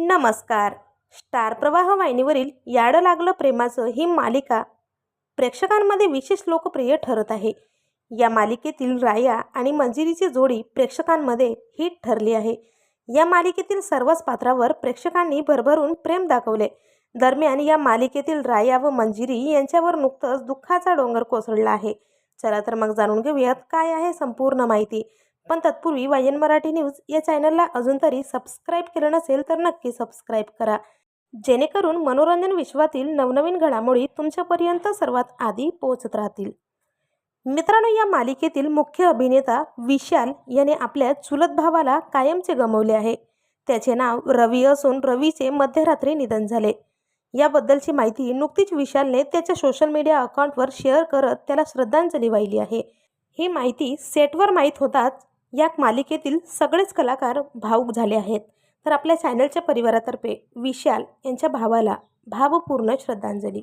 नमस्कार. स्टार प्रवाह वाहिनीवरील याडं लागलं प्रेमाचं ही मालिका प्रेक्षकांमध्ये विशेष लोकप्रिय ठरत आहे. या मालिकेतील राया आणि मंजिरीची जोडी प्रेक्षकांमध्ये हिट ठरली आहे. या मालिकेतील सर्वच पात्रावर प्रेक्षकांनी भरभरून प्रेम दाखवले. दरम्यान या मालिकेतील राया व मंजिरी यांच्यावर नुकतंच दुःखाचा डोंगर कोसळला आहे. चला तर मग जाणून घेऊयात काय आहे संपूर्ण माहिती. पण तत्पूर्वी वायन मराठी न्यूज या चॅनलला अजून तरी सबस्क्राईब केलं नसेल तर नक्की सबस्क्राईब करा. जेणेकरून मनोरंजन विश्वातील नवनवीन घडामोडी तुमच्यापर्यंत सर्वात आधी पोहोचत राहतील. मित्रांनो या मालिकेतील मुख्य अभिनेता विशाल याने आपल्या चुलत भावाला कायमचे गमवले आहे. त्याचे नाव रवी असून रवीचे मध्यरात्री निधन झाले. याबद्दलची माहिती नुकतीच विशालने त्याच्या सोशल मीडिया अकाउंटवर शेअर करत त्याला श्रद्धांजली वाहिली आहे. ही माहिती सेटवर माहीत होताच या मालिकेतील सगळेच कलाकार भावूक झाले आहेत. तर आपल्या चॅनलच्या परिवारातर्फे विशाल यांच्या भावाला भावपूर्ण श्रद्धांजली.